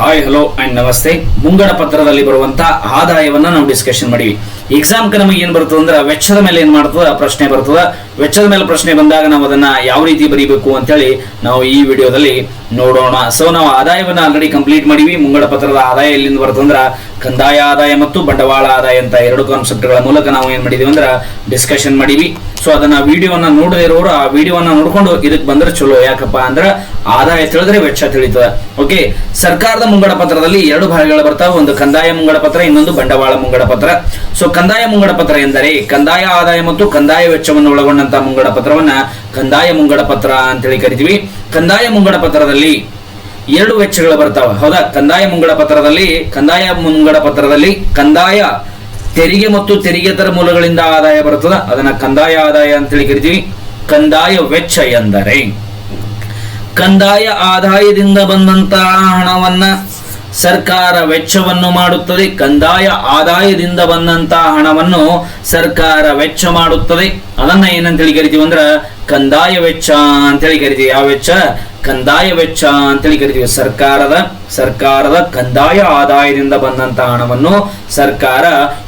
Hi hello and ನಮಸ್ತೆ ಮುಂಗಡ ಪತ್ರದಲ್ಲಿ ಬರುವಂತಹ ಆದಾಯವನ್ನ ನಾವು ಡಿಸ್ಕಷನ್ ಮಾಡಿವಿ ಎಕ್ಸಾಮ್ ನಮಗೆ ಏನ್ ಬರ್ತದೆ ಅಂದ್ರೆ ವೆಚ್ಚದ ಮೇಲೆ ಏನ್ ಮಾಡ್ತದ? ಪ್ರಶ್ನೆ ಬರ್ತದ. ವೆಚ್ಚದ ಮೇಲೆ ಪ್ರಶ್ನೆ ಬಂದಾಗ ನಾವು ಅದನ್ನ ಯಾವ ರೀತಿ ಬರೀಬೇಕು ಅಂತೇಳಿ ನಾವು ಈ ವಿಡಿಯೋದಲ್ಲಿ ನೋಡೋಣ. ಸೊ ನಾವು ಆದಾಯವನ್ನ ಆಲ್ರೆಡಿ ಕಂಪ್ಲೀಟ್ ಮಾಡಿವಿ. ಮುಂಗಡ ಪತ್ರದ ಆದಾಯ ಎಲ್ಲಿಂದ ಬರ್ತಂದ್ರೆ ಕಂದಾಯ ಆದಾಯ ಮತ್ತು ಬಂಡವಾಳ ಆದಾಯ ಅಂತ ಎರಡು ಕಾನ್ಸೆಪ್ಟ್ಗಳ ಮೂಲಕ ನಾವು ಏನ್ ಮಾಡಿದೀವಿ ಅಂದ್ರೆ ಡಿಸ್ಕಷನ್ ಮಾಡಿವಿ. ಸೊ ಅದನ್ನ ವಿಡಿಯೋನ ನೋಡದೇ ಇರೋರು ಆ ವಿಡಿಯೋನ ನೋಡ್ಕೊಂಡು ಇದಕ್ಕೆ ಬಂದ್ರೆ ಚಲೋ. ಯಾಕಪ್ಪ ಅಂದ್ರೆ ಆದಾಯ ತಿಳಿದ್ರೆ ವೆಚ್ಚ ತಿಳಿತದ. ಓಕೆ ಸರ್ಕಾರದ ಮುಂಗಡ ಪತ್ರದಲ್ಲಿ ಎರಡು ಭಾಗಗಳು ಬರ್ತಾವೆ. ಒಂದು ಕಂದಾಯ ಮುಂಗಡ ಪತ್ರ, ಇನ್ನೊಂದು ಬಂಡವಾಳ ಮುಂಗಡ ಪತ್ರ. ಸೊ ಕಂದಾಯ ಮುಂಗಡ ಪತ್ರ ಎಂದರೆ ಕಂದಾಯ ಆದಾಯ ಮತ್ತು ಕಂದಾಯ ವೆಚ್ಚವನ್ನು ಒಳಗೊಂಡಂತಹ ಮುಂಗಡ ಪತ್ರವನ್ನ ಕಂದಾಯ ಮುಂಗಡ ಪತ್ರ ಅಂತೇಳಿ ಕರಿತೀವಿ. ಕಂದಾಯ ಮುಂಗಡ ಪತ್ರದಲ್ಲಿ ಎರಡು ವೆಚ್ಚಗಳು ಬರ್ತಾವ. ಹೌದಾ? ಕಂದಾಯ ಮುಂಗಡ ಪತ್ರದಲ್ಲಿ, ಕಂದಾಯ ಮುಂಗಡ ಪತ್ರದಲ್ಲಿ ಕಂದಾಯ ತೆರಿಗೆ ಮತ್ತು ತೆರಿಗೆತರ ಮೂಲಗಳಿಂದ ಆದಾಯ ಬರ್ತದ ಅದನ್ನ ಕಂದಾಯ ಆದಾಯ ಅಂತೇಳಿ ಕರಿತೀವಿ. ಕಂದಾಯ ವೆಚ್ಚ ಎಂದರೆ, ಕಂದಾಯ ಆದಾಯದಿಂದ ಬಂದಂತಹ ಹಣವನ್ನ ಸರ್ಕಾರ ವೆಚ್ಚವನ್ನು ಮಾಡುತ್ತದೆ, ಕಂದಾಯ ಆದಾಯದಿಂದ ಬಂದಂತಹ ಹಣವನ್ನು ಸರ್ಕಾರ ವೆಚ್ಚ ಮಾಡುತ್ತದೆ. ಅದನ್ನ ಏನಂತೇಳಿ ಕರಿತೀವಿ ಅಂದ್ರ, ಕಂದಾಯ ವೆಚ್ಚ ಅಂತೇಳಿ ಕರಿತೀವಿ. ಯಾವ ವೆಚ್ಚ? ಕಂದಾಯ ವೆಚ್ಚ ಅಂತೇಳಿ ಕರಿತೀವಿ. ಸರ್ಕಾರದ ಸರ್ಕಾರದ ಕಂದಾಯ ಆದಾಯದಿಂದ ಬಂದಂತಹ ಹಣವನ್ನು ಸರ್ಕಾರ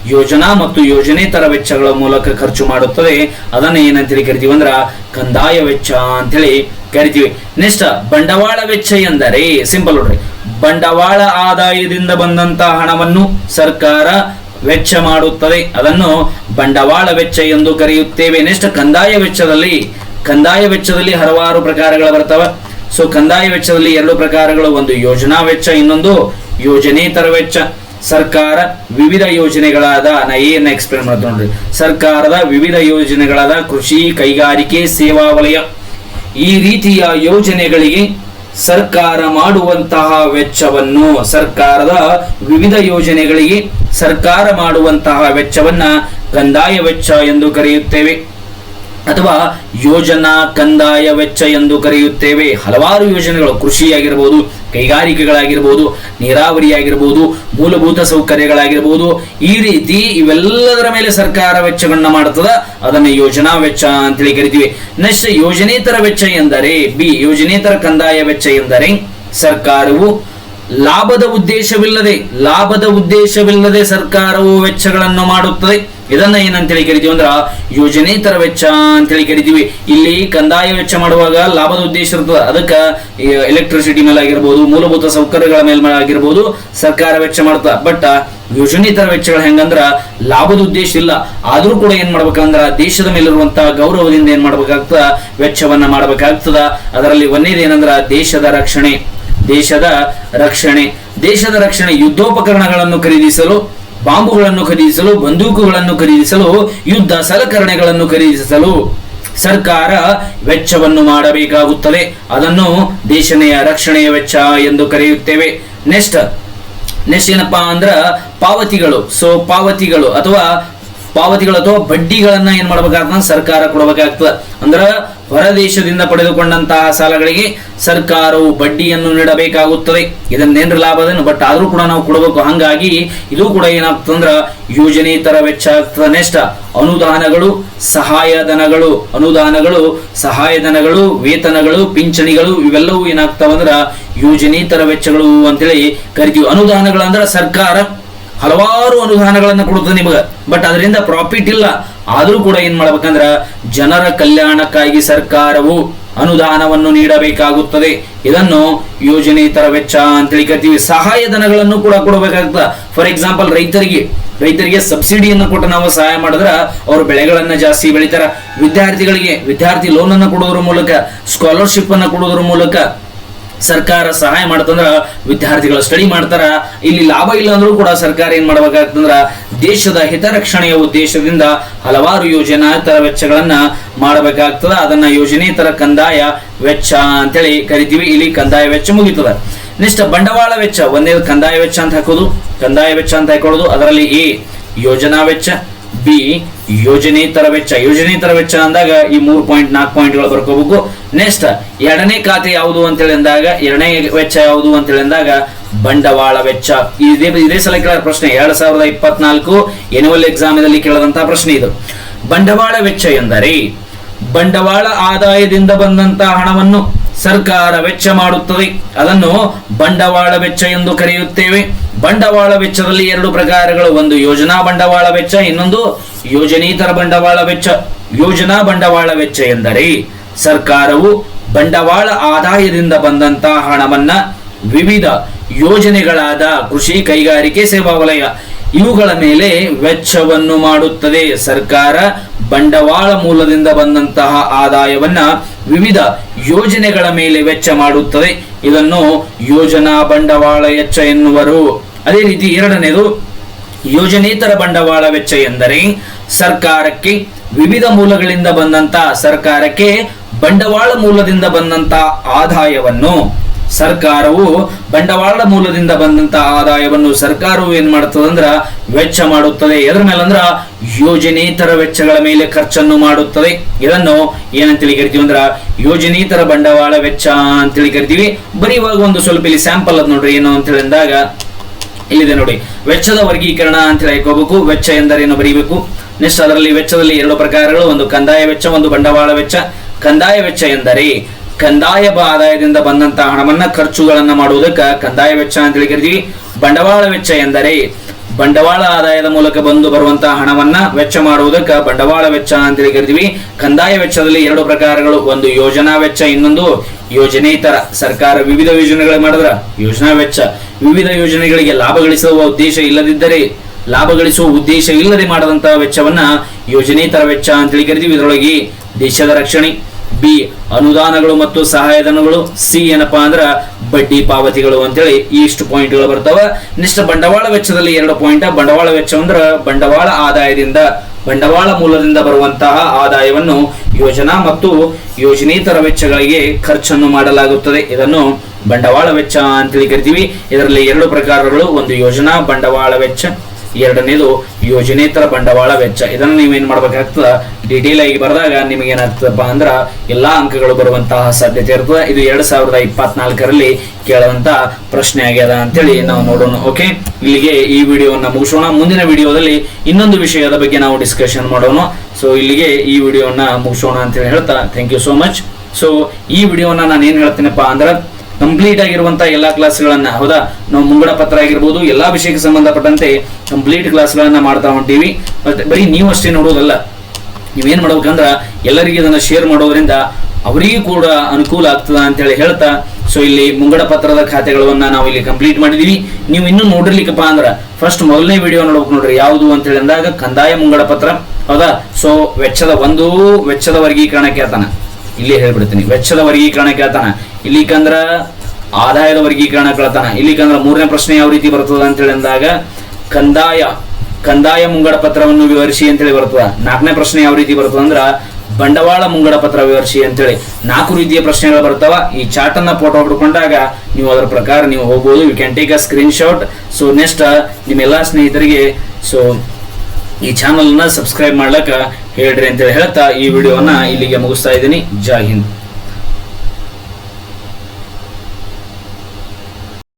ಯೋಜನಾ ಮತ್ತು ಯೋಜನೇತರ ವೆಚ್ಚಗಳ ಮೂಲಕ ಖರ್ಚು ಮಾಡುತ್ತದೆ. ಅದನ್ನ ಏನಂತೇಳಿ ಕರಿತೀವಿ ಅಂದ್ರ, ಕಂದಾಯ ವೆಚ್ಚ ಅಂತೇಳಿ ಕರಿತೀವಿ. ನೆಕ್ಸ್ಟ್ ಬಂಡವಾಳ ವೆಚ್ಚ ಎಂದರೆ, ಸಿಂಪಲ್ ನೋಡ್ರಿ. ಬಂಡವಾಳ ಆದಾಯದಿಂದ ಬಂದಂತಹ ಹಣವನ್ನು ಸರ್ಕಾರ ವೆಚ್ಚ ಮಾಡುತ್ತದೆ. ಅದನ್ನು ಬಂಡವಾಳ ವೆಚ್ಚ ಎಂದು ಕರೆಯುತ್ತೇವೆ. ನೆಕ್ಸ್ಟ್ ಕಂದಾಯ ವೆಚ್ಚದಲ್ಲಿ ಕಂದಾಯ ವೆಚ್ಚದಲ್ಲಿ ಹಲವಾರು ಪ್ರಕಾರಗಳು ಬರ್ತವೆ. ಸೊ ಕಂದಾಯ ವೆಚ್ಚದಲ್ಲಿ ಎರಡು ಪ್ರಕಾರಗಳು. ಒಂದು ಯೋಜನಾ ವೆಚ್ಚ, ಇನ್ನೊಂದು ಯೋಜನೇತರ ವೆಚ್ಚ. ಸರ್ಕಾರ ವಿವಿಧ ಯೋಜನೆಗಳಾದ, ನಾ ಏನ್ ಎಕ್ಸ್ಪ್ಲೇನ್ ಮಾಡ್ತೀನಿ ಸರ್ಕಾರದ ವಿವಿಧ ಯೋಜನೆಗಳಾದ ಕೃಷಿ, ಕೈಗಾರಿಕೆ, ಸೇವಾ ವಲಯ. ಈ ರೀತಿಯ ಯೋಜನೆಗಳಿಗೆ ಸರ್ಕಾರ ಮಾಡುವಂತಹ ವೆಚ್ಚವನ್ನು ಸರ್ಕಾರದ ವಿವಿಧ ಯೋಜನೆಗಳಿಗೆ ಸರ್ಕಾರ ಮಾಡುವಂತಹ ವೆಚ್ಚವನ್ನ ಕಂದಾಯ ವೆಚ್ಚ ಎಂದು ಕರೆಯುತ್ತೇವೆ. ಅಥವಾ ಯೋಜನಾ ಕಂದಾಯ ವೆಚ್ಚ ಎಂದು ಕರೆಯುತ್ತೇವೆ. ಹಲವಾರು ಯೋಜನೆಗಳು ಕೃಷಿಯಾಗಿರ್ಬೋದು, ಕೈಗಾರಿಕೆಗಳಾಗಿರ್ಬೋದು ನೀರಾವರಿ ಆಗಿರ್ಬೋದು ಮೂಲಭೂತ ಸೌಕರ್ಯಗಳಾಗಿರ್ಬೋದು. ಈ ರೀತಿ ಇವೆಲ್ಲದರ ಮೇಲೆ ಸರ್ಕಾರ ವೆಚ್ಚಗಳನ್ನ ಮಾಡ್ತದ. ಅದನ್ನ ಯೋಜನಾ ವೆಚ್ಚ ಅಂತೇಳಿ ಕರಿತೀವಿ. ನೆಕ್ಸ್ಟ್ ಯೋಜನೇತರ ವೆಚ್ಚ ಎಂದರೆ, ಬಿ, ಯೋಜನೇತರ ಕಂದಾಯ ವೆಚ್ಚ ಎಂದರೆ ಸರ್ಕಾರವು ಲಾಭದ ಉದ್ದೇಶವಿಲ್ಲದೆ ಲಾಭದ ಉದ್ದೇಶವಿಲ್ಲದೆ ಸರ್ಕಾರವು ವೆಚ್ಚಗಳನ್ನು ಮಾಡುತ್ತದೆ. ಇದನ್ನ ಏನಂತೇಳಿ ಕರಿತೀವಿ ಅಂದ್ರ ಯೋಜನೇತರ ವೆಚ್ಚ ಅಂತೇಳಿ ಕರಿತೀವಿ ಇಲ್ಲಿ ಕಂದಾಯ ವೆಚ್ಚ ಮಾಡುವಾಗ ಲಾಭದ ಉದ್ದೇಶ ಇರ್ತದೆ ಅದಕ್ಕ ಎಲೆಕ್ಟ್ರಿಸಿಟಿ ಮೇಲೆ ಆಗಿರ್ಬೋದು, ಮೂಲಭೂತ ಸೌಕರ್ಯಗಳ ಮೇಲೆ ಆಗಿರ್ಬೋದು ಸರ್ಕಾರ ವೆಚ್ಚ ಮಾಡ್ತದ ಬಟ್ ಯೋಜನೇತರ ವೆಚ್ಚಗಳು ಹೆಂಗಂದ್ರ ಲಾಭದ ಉದ್ದೇಶ ಇಲ್ಲ. ಆದ್ರೂ ಕೂಡ ಏನ್ ಮಾಡ್ಬೇಕಂದ್ರ ದೇಶದ ಮೇಲಿರುವಂತಹ ಗೌರವದಿಂದ ಏನ್ ಮಾಡ್ಬೇಕಾಗ್ತದ? ವೆಚ್ಚವನ್ನ ಮಾಡ್ಬೇಕಾಗ್ತದ. ಅದರಲ್ಲಿ ಒಂದೇದೇನಂದ್ರ ದೇಶದ ರಕ್ಷಣೆ. ದೇಶದ ರಕ್ಷಣೆ. ದೇಶದ ರಕ್ಷಣೆ ಯುದ್ಧೋಪಕರಣಗಳನ್ನು ಖರೀದಿಸಲು ಬಾಂಬುಗಳನ್ನು ಖರೀದಿಸಲು, ಬಂದೂಕುಗಳನ್ನು ಖರೀದಿಸಲು, ಯುದ್ಧ ಸಲಕರಣೆಗಳನ್ನು ಖರೀದಿಸಲು ಸರ್ಕಾರ ವೆಚ್ಚವನ್ನು ಮಾಡಬೇಕಾಗುತ್ತದೆ. ಅದನ್ನು ದೇಶನೆಯ ರಕ್ಷಣೆಯ ವೆಚ್ಚ ಎಂದು ಕರೆಯುತ್ತೇವೆ. ನೆಕ್ಸ್ಟ್ ನೆಕ್ಸ್ಟ್ ಏನಪ್ಪಾ ಅಂದ್ರ ಪಾವತಿಗಳು. ಸೊ ಪಾವತಿಗಳು ಅಥವಾ ಪಾವತಿಗಳು ಅಥವಾ ಬಡ್ಡಿಗಳನ್ನ ಏನ್ ಮಾಡ್ಬೇಕಾಗ್ತದ? ಸರ್ಕಾರ ಕೊಡಬೇಕಾಗ್ತದ. ಅಂದ್ರ ಹೊರ ದೇಶದಿಂದ ಪಡೆದುಕೊಂಡಂತಹ ಸಾಲಗಳಿಗೆ ಸರ್ಕಾರವು ಬಡ್ಡಿಯನ್ನು ನೀಡಬೇಕಾಗುತ್ತದೆ. ಇದನ್ನೇನು ಲಾಭ ಅದೇನು ಬಟ್ ಆದರೂ ಕೂಡ ನಾವು ಕೊಡಬೇಕು. ಹಂಗಾಗಿ ಇದು ಕೂಡ ಏನಾಗ್ತದಂದ್ರ ಯೋಜನೇತರ ವೆಚ್ಚ ಆಗ್ತದ ನೆಕ್ಸ್ಟ್ ಅನುದಾನಗಳು ಸಹಾಯಧನಗಳು ಅನುದಾನಗಳು ಸಹಾಯಧನಗಳು ವೇತನಗಳು, ಪಿಂಚಣಿಗಳು ಇವೆಲ್ಲವೂ ಏನಾಗ್ತಾವಂದ್ರ ಯೋಜನೇತರ ವೆಚ್ಚಗಳು ಅಂತೇಳಿ ಕರಿತೀವಿ. ಅನುದಾನಗಳು ಅಂದ್ರ ಸರ್ಕಾರ ಹಲವಾರು ಅನುದಾನಗಳನ್ನು ಕೊಡುತ್ತದೆ ನಿಮಗೆ. ಬಟ್ ಅದರಿಂದ ಪ್ರಾಫಿಟ್ ಇಲ್ಲ. ಆದರೂ ಕೂಡ ಏನು ಮಾಡ್ಬೇಕಂದ್ರೆ ಜನರ ಕಲ್ಯಾಣಕ್ಕಾಗಿ ಸರ್ಕಾರವು ಅನುದಾನವನ್ನು ನೀಡಬೇಕಾಗುತ್ತದೆ. ಇದನ್ನು ಯೋಜನೆ ಯೋಜನೇತರ ವೆಚ್ಚ ಅಂತೇಳಿ ಕರಿತೀವಿ. ಸಹಾಯಧನಗಳನ್ನು ಕೂಡ ಕೊಡಬೇಕಾಗ್ತದೆ. ಫಾರ್ ಎಕ್ಸಾಂಪಲ್ ರೈತರಿಗೆ ರೈತರಿಗೆ ಸಬ್ಸಿಡಿಯನ್ನು ಕೊಟ್ಟು ನಾವು ಸಹಾಯ ಮಾಡಿದ್ರೆ ಅವರು ಬೆಳೆಗಳನ್ನು ಜಾಸ್ತಿ ಬೆಳಿತಾರ. ವಿದ್ಯಾರ್ಥಿಗಳಿಗೆ, ವಿದ್ಯಾರ್ಥಿ ಲೋನ್ ಅನ್ನು ಕೊಡೋದ್ರ ಮೂಲಕ ಸ್ಕಾಲರ್ಶಿಪ್ ಅನ್ನು ಕೊಡೋದ್ರ ಮೂಲಕ ಸರ್ಕಾರ ಸಹಾಯ ಮಾಡ್ತಂದ್ರ ವಿದ್ಯಾರ್ಥಿಗಳು ಸ್ಟಡಿ ಮಾಡ್ತಾರ. ಇಲ್ಲಿ ಲಾಭ ಇಲ್ಲ ಅಂದ್ರೂ ಕೂಡ ಸರ್ಕಾರ ಏನ್ ಮಾಡ್ಬೇಕಾಗ್ತಂದ್ರ ದೇಶದ ಹಿತರಕ್ಷಣೆಯ ಉದ್ದೇಶದಿಂದ ಹಲವಾರು ಯೋಜನಾತರ ವೆಚ್ಚಗಳನ್ನ ಮಾಡಬೇಕಾಗ್ತದ. ಅದನ್ನ ಯೋಜನೇತರ ಕಂದಾಯ ವೆಚ್ಚ ಅಂತೇಳಿ ಕರಿತೀವಿ. ಇಲ್ಲಿ ಕಂದಾಯ ವೆಚ್ಚ ಮುಗಿತದ. ನೆಕ್ಸ್ಟ್ ಬಂಡವಾಳ ವೆಚ್ಚ. ಒಂದೇ ಕಂದಾಯ ವೆಚ್ಚ ಅಂತ ಹಾಕೋದು. ಕಂದಾಯ ವೆಚ್ಚ ಅಂತ ಹಾಕೊಳ್ಳೋದು. ಅದರಲ್ಲಿ ಎ ಯೋಜನಾ ವೆಚ್ಚ ಬಿ ಯೋಜನೇತರ ವೆಚ್ಚ. ಯೋಜನೇತರ ವೆಚ್ಚ ಅಂದಾಗ ಈ ಮೂರು ಪಾಯಿಂಟ್ ನಾಲ್ಕು ಪಾಯಿಂಟ್ಗಳು ಬರ್ಕೋಬೇಕು. ನೆಕ್ಸ್ಟ್ ಎರಡನೇ ಖಾತೆ ಯಾವುದು ಅಂತೇಳಿ ಅಂದಾಗ, ಎರಡನೇ ವೆಚ್ಚ ಯಾವುದು ಅಂತೇಳಿ ಅಂದಾಗ ಬಂಡವಾಳ ವೆಚ್ಚ. ಇದೇ ಇದೇ ಸಲ ಕೇಳ ಪ್ರಶ್ನೆ. ಎರಡ್ ಸಾವಿರದ ಇಪ್ಪತ್ನಾಲ್ಕು ಎನ್ಯುವಲ್ ಎಕ್ಸಾಮಿನಲ್ಲಿ ಕೇಳದಂತಹ ಪ್ರಶ್ನೆ ಇದು. ಬಂಡವಾಳ ವೆಚ್ಚ ಎಂದರೆ, ಬಂಡವಾಳ ಆದಾಯದಿಂದ ಬಂದಂತಹ ಹಣವನ್ನು ಸರ್ಕಾರ ವೆಚ್ಚ ಮಾಡುತ್ತದೆ. ಅದನ್ನು ಬಂಡವಾಳ ವೆಚ್ಚ ಎಂದು ಕರೆಯುತ್ತೇವೆ. ಬಂಡವಾಳ ವೆಚ್ಚದಲ್ಲಿ ಎರಡು ಪ್ರಕಾರಗಳು. ಒಂದು ಯೋಜನಾ ಬಂಡವಾಳ ವೆಚ್ಚ, ಇನ್ನೊಂದು ಯೋಜನೇತರ ಬಂಡವಾಳ ವೆಚ್ಚ. ಯೋಜನಾ ಬಂಡವಾಳ ವೆಚ್ಚ ಎಂದರೆ ಸರ್ಕಾರವು ಬಂಡವಾಳ ಆದಾಯದಿಂದ ಬಂದಂತಹ ಹಣವನ್ನ ವಿವಿಧ ಯೋಜನೆಗಳಾದ ಕೃಷಿ, ಕೈಗಾರಿಕೆ, ಸೇವಾ ವಲಯ ಇವುಗಳ ಮೇಲೆ ವೆಚ್ಚವನ್ನು ಮಾಡುತ್ತದೆ. ಸರ್ಕಾರ ಬಂಡವಾಳ ಮೂಲದಿಂದ ಬಂದಂತಹ ಆದಾಯವನ್ನ ವಿವಿಧ ಯೋಜನೆಗಳ ಮೇಲೆ ವೆಚ್ಚ ಮಾಡುತ್ತದೆ. ಇದನ್ನು ಯೋಜನಾ ಬಂಡವಾಳ ವೆಚ್ಚ ಎನ್ನುವರು. ಅದೇ ರೀತಿ ಎರಡನೇದು, ಯೋಜನೇತರ ಬಂಡವಾಳ ವೆಚ್ಚ ಎಂದರೆ ಸರ್ಕಾರಕ್ಕೆ ವಿವಿಧ ಮೂಲಗಳಿಂದ ಬಂದಂತ ಸರ್ಕಾರಕ್ಕೆ ಬಂಡವಾಳ ಮೂಲದಿಂದ ಬಂದಂತ ಆದಾಯವನ್ನು ಸರ್ಕಾರವು ಬಂಡವಾಳ ಮೂಲದಿಂದ ಬಂದಂತ ಆದಾಯವನ್ನು ಸರ್ಕಾರವು ಏನ್ ಮಾಡುತ್ತದಂದ್ರ ವೆಚ್ಚ ಮಾಡುತ್ತದೆ. ಎದ್ರ ಮೇಲೆ ಅಂದ್ರ ಯೋಜನೇತರ ವೆಚ್ಚಗಳ ಮೇಲೆ ಖರ್ಚನ್ನು ಮಾಡುತ್ತದೆ. ಇದನ್ನು ಏನಂತೇಳಿ ಕರಿತೀವಿ ಅಂದ್ರ ಯೋಜನೇತರ ಬಂಡವಾಳ ವೆಚ್ಚ ಅಂತೇಳಿ ಕರಿತೀವಿ. ಬರೀ ಇವಾಗ ಒಂದು ಸ್ವಲ್ಪ ಇಲ್ಲಿ ಸ್ಯಾಂಪಲ್ ಅದ್ ನೋಡ್ರಿ ಏನು ಅಂತ ಹೇಳಿದಾಗ ಇಲ್ಲಿದೆ ನೋಡಿ. ವೆಚ್ಚದ ವರ್ಗೀಕರಣ ಅಂತ ಹಾಕೋಬೇಕು. ವೆಚ್ಚ ಎಂದರೇನು ಬರೀಬೇಕು? ನೆಕ್ಸ್ಟ್ ಅದರಲ್ಲಿ ವೆಚ್ಚದಲ್ಲಿ ಎರಡು ಪ್ರಕಾರಗಳು. ಒಂದು ಕಂದಾಯ ವೆಚ್ಚ, ಒಂದು ಬಂಡವಾಳ ವೆಚ್ಚ. ಕಂದಾಯ ವೆಚ್ಚ ಎಂದರೆ ಕಂದಾಯ ಆದಾಯದಿಂದ ಬಂದಂತಹ ಹಣವನ್ನ ಖರ್ಚುಗಳನ್ನ ಮಾಡುವುದಕ್ಕೆ ಕಂದಾಯ ವೆಚ್ಚ ಅಂತ ಹೇಳಿ ಕರಿತೀವಿ ಬಂಡವಾಳ ವೆಚ್ಚ ಎಂದರೆ ಬಂಡವಾಳ ಆದಾಯದ ಮೂಲಕ ಬಂದು ಬರುವಂತಹ ಹಣವನ್ನ ವೆಚ್ಚ ಮಾಡುವುದಕ್ಕೆ ಬಂಡವಾಳ ವೆಚ್ಚ ಅಂತ ಹೇಳಿ ಕರಿತೀವಿ ಕಂದಾಯ ವೆಚ್ಚದಲ್ಲಿ ಎರಡು ಪ್ರಕಾರಗಳು, ಒಂದು ಯೋಜನಾ ವೆಚ್ಚ, ಇನ್ನೊಂದು ಯೋಜನೇತರ. ಸರ್ಕಾರ ವಿವಿಧ ಯೋಜನೆಗಳು ಮಾಡಿದ್ರ ಯೋಜನಾ ವೆಚ್ಚ. ವಿವಿಧ ಯೋಜನೆಗಳಿಗೆ ಲಾಭ ಗಳಿಸುವ ಉದ್ದೇಶ ಇಲ್ಲದಿದ್ದರೆ, ಲಾಭ ಗಳಿಸುವ ಉದ್ದೇಶ ಇಲ್ಲದೆ ಮಾಡದಂತಹ ವೆಚ್ಚವನ್ನ ಯೋಜನೇತರ ವೆಚ್ಚ ಅಂತೇಳಿ ಕರಿತೀವಿ ಇದರೊಳಗೆ ದೇಶದ ರಕ್ಷಣೆ ಬಿ, ಅನುದಾನಗಳು ಮತ್ತು ಸಹಾಯಧನಗಳು, ಸಿ ಏನಪ್ಪಾ ಅಂದ್ರ ಬಡ್ಡಿ ಪಾವತಿಗಳು ಅಂತೇಳಿ ಇಷ್ಟು ಪಾಯಿಂಟ್ಗಳು ಬರ್ತಾವ. ನೆಕ್ಸ್ಟ್ ಬಂಡವಾಳ ವೆಚ್ಚದಲ್ಲಿ ಎರಡು ಪಾಯಿಂಟ್ ಬಂಡವಾಳ ವೆಚ್ಚ ಅಂದ್ರ ಬಂಡವಾಳ ಆದಾಯದಿಂದ, ಬಂಡವಾಳ ಮೂಲದಿಂದ ಬರುವಂತಹ ಆದಾಯವನ್ನು ಯೋಜನಾ ಮತ್ತು ಯೋಜನೇತರ ವೆಚ್ಚಗಳಿಗೆ ಖರ್ಚನ್ನು ಮಾಡಲಾಗುತ್ತದೆ. ಇದನ್ನು ಬಂಡವಾಳ ವೆಚ್ಚ ಅಂತೇಳಿ ಕರಿತೀವಿ. ಇದರಲ್ಲಿ ಎರಡು ಪ್ರಕಾರಗಳು. ಒಂದು ಯೋಜನಾ, ಬಂಡವಾಳ ವೆಚ್ಚ. ಎರಡನೇದು ಯೋಜನೇತರ ಬಂಡವಾಳ ವೆಚ್ಚ. ಇದನ್ನು ನೀವೇನ್ ಮಾಡ್ಬೇಕಾಗ್ತದ? ಡಿಟೇಲ್ ಆಗಿ ಬರೆದಾಗ ನಿಮಗೆ ಏನಾಗ್ತದಪ್ಪ ಅಂದ್ರ ಎಲ್ಲಾ ಅಂಕಗಳು ಬರುವಂತಹ ಸಾಧ್ಯತೆ ಇರ್ತದೆ. ಇದು ಎರಡ್ ಸಾವಿರದ ಇಪ್ಪತ್ನಾಲ್ಕರಲ್ಲಿ ಕೇಳುವಂತ ಪ್ರಶ್ನೆ ಆಗ್ಯದ ಅಂತೇಳಿ ನಾವು ನೋಡೋಣ ಓಕೆ ಇಲ್ಲಿಗೆ ಈ ವಿಡಿಯೋವನ್ನ ಮುಗಿಸೋಣ. ಮುಂದಿನ ವಿಡಿಯೋದಲ್ಲಿ ಇನ್ನೊಂದು ವಿಷಯದ ಬಗ್ಗೆ ನಾವು ಡಿಸ್ಕಷನ್ ಮಾಡೋಣ. ಸೊ ಇಲ್ಲಿಗೆ ಈ ವಿಡಿಯೋವನ್ನ ಮುಗಿಸೋಣ ಅಂತೇಳಿ ಹೇಳ್ತಾ thank you so much so ಈ ವಿಡಿಯೋನ ನಾನು ಏನ್ ಹೇಳ್ತೀನಪ್ಪ ಅಂದ್ರೆ ಕಂಪ್ಲೀಟ್ ಆಗಿರುವಂತಹ ಎಲ್ಲಾ ಕ್ಲಾಸ್ಗಳನ್ನ ಹೌದಾ? ನಾವು ಮುಂಗಡ ಪತ್ರ ಆಗಿರ್ಬೋದು, ಎಲ್ಲಾ ವಿಷಯಕ್ಕೆ ಸಂಬಂಧಪಟ್ಟಂತೆ ಕಂಪ್ಲೀಟ್ ಕ್ಲಾಸ್ಗಳನ್ನ ಮಾಡ್ತಾ ಹೊಂಟೀವಿ. ಬರೀ ನೀವು ಅಷ್ಟೇ ನೋಡೋದಲ್ಲ. ನೀವೇನ್ ಮಾಡ್ಬೇಕಂದ್ರ ಎಲ್ಲರಿಗೆ ಇದನ್ನ ಶೇರ್ ಮಾಡೋದ್ರಿಂದ ಅವರಿಗೂ ಕೂಡ ಅನುಕೂಲ ಆಗ್ತದ ಅಂತ ಹೇಳಿ ಹೇಳ್ತಾ ಸೊ ಇಲ್ಲಿ ಮುಂಗಡ ಪತ್ರದ ಖಾತೆಗಳನ್ನ ನಾವು ಇಲ್ಲಿ ಕಂಪ್ಲೀಟ್ ಮಾಡಿದೀವಿ. ನೀವು ಇನ್ನೂ ನೋಡಿರ್ಲಿಕ್ಕಪ್ಪ ಅಂದ್ರ ಫಸ್ಟ್ ಮೊದಲನೇ ವಿಡಿಯೋ ನೋಡ್ಬೇಕು ನೋಡ್ರಿ, ಯಾವುದು ಅಂತ ಹೇಳಿ ಅಂದಾಗ ಕಂದಾಯ ಮುಂಗಡ ಪತ್ರ, ಹೌದಾ? ಸೊ ವೆಚ್ಚದ ಒಂದು, ವೆಚ್ಚದ ವರ್ಗೀಕರಣ ಕೇಳ್ತಾನ. ಇಲ್ಲಿ ಹೇಳ್ಬಿಡ್ತೀನಿ, ವೆಚ್ಚದ ವರ್ಗೀಕರಣ ಕೇಳ್ತಾನ. ಇಲ್ಲಿಕಂದ್ರ ಆದಾಯದ ವರ್ಗೀಕರಣ ಕೇಳ್ತಾನ ಇಲ್ಲಿಕಂದ್ರ ಮೂರನೇ ಪ್ರಶ್ನೆ ಯಾವ ರೀತಿ ಬರ್ತದ ಅಂತ ಅಂದಾಗ ಕಂದಾಯ ಕಂದಾಯ ಮುಂಗಡ ಪತ್ರವನ್ನು ವಿವರಿಸಿ ಅಂತೇಳಿ ಬರ್ತದ. ನಾಲ್ಕನೇ ಪ್ರಶ್ನೆ ಯಾವ ರೀತಿ ಬರ್ತದ ಅಂದ್ರ, ಬಂಡವಾಳ ಮುಂಗಡ ಪತ್ರ ವಿವರಿಸಿ ಅಂತೇಳಿ ನಾಲ್ಕು ರೀತಿಯ ಪ್ರಶ್ನೆಗಳು ಬರ್ತಾವ. ಈ ಚಾರ್ಟ್ ಅನ್ನ ಫೋಟೋ ಹೊಡ್ಕೊಂಡಾಗ ನೀವು ಅದರ ಪ್ರಕಾರ ನೀವು ಹೋಗ್ಬೋದು. You can take a screenshot so next ನಿಮ್ಮೆಲ್ಲಾ ಸ್ನೇಹಿತರಿಗೆ ಸೊ ಈ ಚಾನಲ್ನ ಸಬ್ಸ್ಕ್ರೈಬ್ ಮಾಡ್ಲಕ್ಕ ಹೇಳ್ರಿ ಅಂತೇಳಿ ಹೇಳ್ತಾ ಈ ವಿಡಿಯೋನ ಇಲ್ಲಿಗೆ ಮುಗಿಸ್ತಾ ಇದ್ದೀನಿ. ಜೈ ಹಿಂದ್.